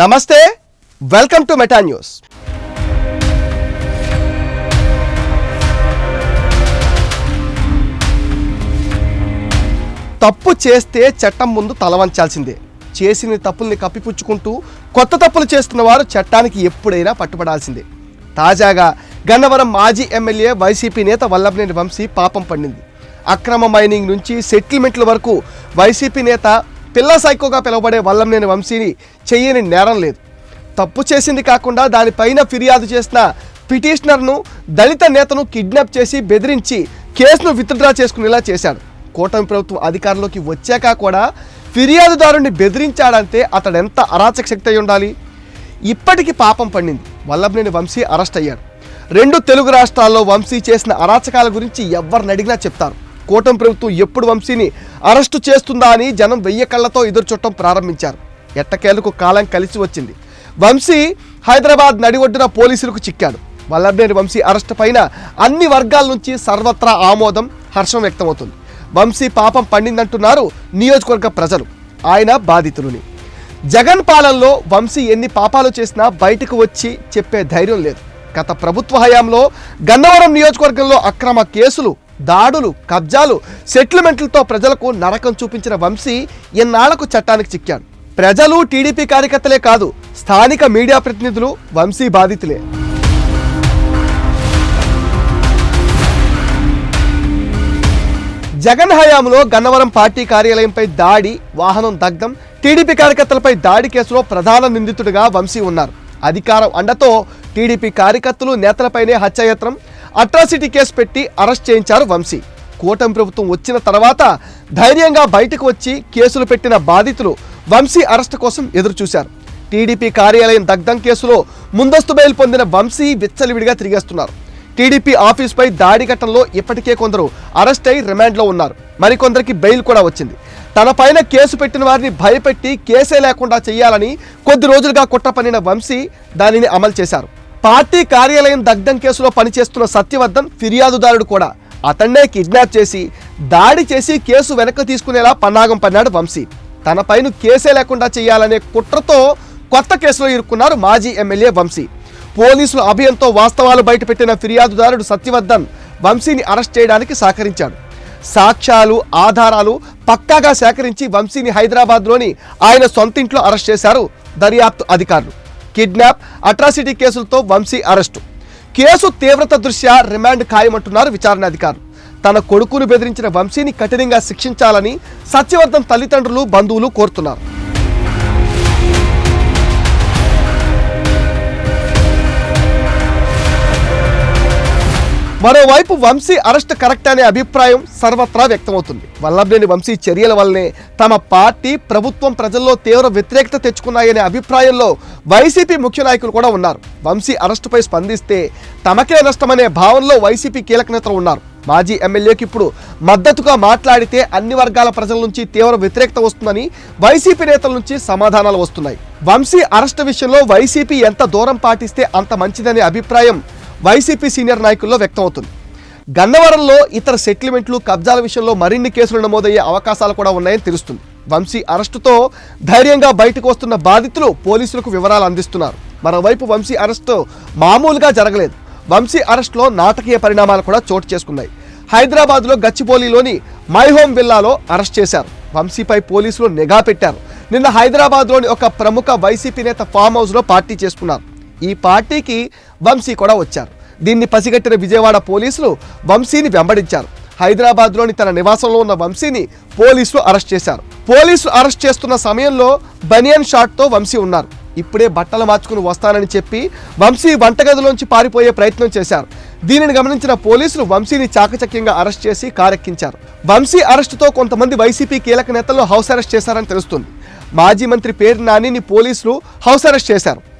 నమస్తే welcome to meta news. తప్పు చేస్తే చట్టం ముందు తలవంచాల్సిందే చేసిన తప్పుల్ని కప్పిపుచ్చుకుంటూ కొత్త తప్పులు చేస్తున్న వారు చట్టానికి ఎప్పుడైనా పట్టుబడాల్సిందే. తాజాగా గన్నవరం మాజీ ఎమ్మెల్యే వైసీపీ నేత వల్లభనేని వంశీ పాపం పండింది. అక్రమ మైనింగ్ నుంచి సెటిల్మెంట్ల వరకు వైసీపీ నేత పిల్ల సైకోగా పిలువబడే వల్లంనేని వంశీని చేయని నేరం లేదు. తప్పు చేసింది కాకుండా దానిపైన ఫిర్యాదు చేసిన పిటిషనర్ను దళిత నేతను కిడ్నాప్ చేసి బెదిరించి కేసును విత్డ్రా చేసుకునేలా చేశాడు. కూటమి ప్రభుత్వం అధికారంలోకి వచ్చాక కూడా ఫిర్యాదుదారుని బెదిరించాడంటే అతడెంత అరాచక శక్తి అయి ఉండాలి? ఇప్పటికి పాపం పండింది. వల్లభనేని వంశీ అరెస్ట్ అయ్యాడు. రెండు తెలుగు రాష్ట్రాల్లో వంశీ చేసిన అరాచకాల గురించి ఎవరిని అడిగినా చెప్తారు. కూటమి ప్రభుత్వం ఎప్పుడు వంశీని అరెస్టు చేస్తుందా అని జనం వెయ్యి కళ్ళతో ఎదురు చూడటం ప్రారంభించారు. ఎట్టకేలకు కాలం కలిసి వచ్చింది. వంశీ హైదరాబాద్ నడి ఒడ్డున పోలీసులకు చిక్కాడు. వల్లభనేని వంశీ అరెస్టు పైన అన్ని వర్గాల నుంచి సర్వత్రా ఆమోదం హర్షం వ్యక్తమవుతుంది. వంశీ పాపం పండిందంటున్నారు నియోజకవర్గ ప్రజలు. ఆయన బాధితులని. జగన్ పాలనలో వంశీ ఎన్ని పాపాలు చేసినా బయటకు వచ్చి చెప్పే ధైర్యం లేదు. గత ప్రభుత్వ హయాంలో గన్నవరం నియోజకవర్గంలో అక్రమ కేసులు దాడులు కబ్జాలు సెటిల్మెంట్లతో ప్రజలకు నరకం చూపించిన వంశీ ఎన్నాళ్ళకు చట్టానికి చిక్కాడు. ప్రజలు టీడీపీ కార్యకర్తలే కాదు స్థానిక మీడియా ప్రతినిధులు వంశీ బాధితులే. జగన్ హయాంలో గన్నవరం పార్టీ కార్యాలయంపై దాడి వాహనం దగ్ధం టీడీపీ కార్యకర్తలపై దాడి కేసులో ప్రధాన నిందితుడిగా వంశీ ఉన్నారు. అధికారం అండతో టీడీపీ కార్యకర్తలు నేతలపైనే హత్యాయత్నం అట్రాసిటీ కేసు పెట్టి అరెస్ట్ చేయించారు వంశీ. కూటమి ప్రభుత్వం వచ్చిన తర్వాత ధైర్యంగా బయటకు వచ్చి కేసులు పెట్టిన బాధితులు వంశీ అరెస్ట్ కోసం ఎదురుచూశారు. టీడీపీ కార్యాలయం దగ్ధం కేసులో ముందస్తు బెయిల్ పొందిన వంశీ విచ్చలివిడిగా తిరిగేస్తున్నారు. టీడీపీ ఆఫీస్పై దాడి ఘటనలో ఇప్పటికే కొందరు అరెస్ట్ అయి రిమాండ్లో ఉన్నారు. మరికొందరికి బెయిల్ కూడా వచ్చింది. తనపైన కేసు పెట్టిన వారిని భయపెట్టి కేసే లేకుండా చేయాలని కొద్ది రోజులుగా కుట్ర పన్నిన వంశీ దానిని అమలు చేశారు. పార్టీ కార్యాలయం దగ్ధం కేసులో పనిచేస్తున్న సత్యవర్ధన్ ఫిర్యాదుదారుడు కూడా. అతన్నే కిడ్నాప్ చేసి దాడి చేసి కేసు వెనక్కి తీసుకునేలా పన్నాగం పన్నాడు వంశీ. తన పైన కేసే లేకుండా చేయాలనే కుట్రతో కొత్త కేసులో ఇరుక్కున్నారు మాజీ ఎమ్మెల్యే వంశీ. పోలీసుల అభయంతో వాస్తవాలు బయటపెట్టిన ఫిర్యాదుదారుడు సత్యవర్ధన్ వంశీని అరెస్ట్ చేయడానికి సహకరించాడు. సాక్ష్యాలు ఆధారాలు పక్కాగా సేకరించి వంశీని హైదరాబాద్లోని ఆయన సొంతింట్లో అరెస్ట్ చేశారు దర్యాప్తు అధికారులు. కిడ్నాప్ అట్రాసిటీ కేసులతో వంశీ అరెస్టు. కేసు తీవ్రత దృష్ట్యా రిమాండ్ ఖాయమంటున్నారు విచారణ అధికారులు. తన కొడుకును బెదిరించిన వంశీని కఠినంగా శిక్షించాలని సత్యవర్ధన్ తల్లిదండ్రులు బంధువులు కోరుతున్నారు. మరోవైపు వంశీ అరెస్ట్ కరెక్ట్ అనే అభిప్రాయం సర్వత్రా వ్యక్తమవుతుంది. వల్లభనేని వంశీ చర్యల వల్లనే తమ పార్టీ ప్రభుత్వం ప్రజల్లో తీవ్ర వ్యతిరేకత తెచ్చుకున్నాయనే అభిప్రాయంలో వైసీపీ ముఖ్య నాయకులు కూడా ఉన్నారు. వంశీ అరెస్టుపై స్పందిస్తే తమకే నష్టమనే భావనలో వైసీపీ కీలక నేతలు ఉన్నారు. మాజీ ఎమ్మెల్యేకి ఇప్పుడు మద్దతుగా మాట్లాడితే అన్ని వర్గాల ప్రజల నుంచి తీవ్ర వ్యతిరేకత వస్తుందని వైసీపీ నేతల నుంచి సమాధానాలు వస్తున్నాయి. వంశీ అరెస్టు విషయంలో వైసీపీ ఎంత దూరం పాటిస్తే అంత మంచిదనే అభిప్రాయం వైసీపీ సీనియర్ నాయకుల్లో వ్యక్తమవుతుంది. గన్నవరంలో ఇతర సెటిల్మెంట్లు కబ్జాల విషయంలో మరిన్ని కేసులు నమోదయ్యే అవకాశాలు కూడా ఉన్నాయని తెలుస్తుంది. వంశీ అరెస్టుతో ధైర్యంగా బయటకు వస్తున్న బాధితులు పోలీసులకు వివరాలు అందిస్తున్నారు. మరోవైపు వంశీ అరెస్టు మామూలుగా జరగలేదు. వంశీ అరెస్టులో నాటకీయ పరిణామాలు కూడా చోటు చేసుకున్నాయి. హైదరాబాద్లో గచ్చిబౌలిలోని మైహోమ్ విల్లాలో అరెస్ట్ చేశారు. వంశీపై పోలీసులు నిఘా పెట్టారు. నిన్న హైదరాబాద్లోని ఒక ప్రముఖ వైసీపీ నేత ఫామ్ హౌస్లో పార్టీ చేసుకున్నారు. ఈ పార్టీకి వంశీ కూడా వచ్చారు. దీన్ని పసిగట్టిన విజయవాడ పోలీసులు వంశీని వెంబడించారు. హైదరాబాద్లోని తన నివాసంలో ఉన్న వంశీని పోలీసులు అరెస్ట్ చేశారు. పోలీసులు అరెస్ట్ చేస్తున్న సమయంలో బనియన్ షాట్తో వంశీ ఉన్నారు. ఇప్పుడే బట్టలు మార్చుకుని వస్తానని చెప్పి వంశీ వంటగదిలోంచి పారిపోయే ప్రయత్నం చేశారు. దీనిని గమనించిన పోలీసులు వంశీని చాకచక్యంగా అరెస్ట్ చేసి కారెక్కించారు. వంశీ అరెస్టుతో కొంతమంది వైసీపీ కీలక నేతలు హౌస్ అరెస్ట్ చేశారని తెలుస్తుంది. మాజీ మంత్రి పేరు నానిని పోలీసులు హౌస్ అరెస్ట్ చేశారు.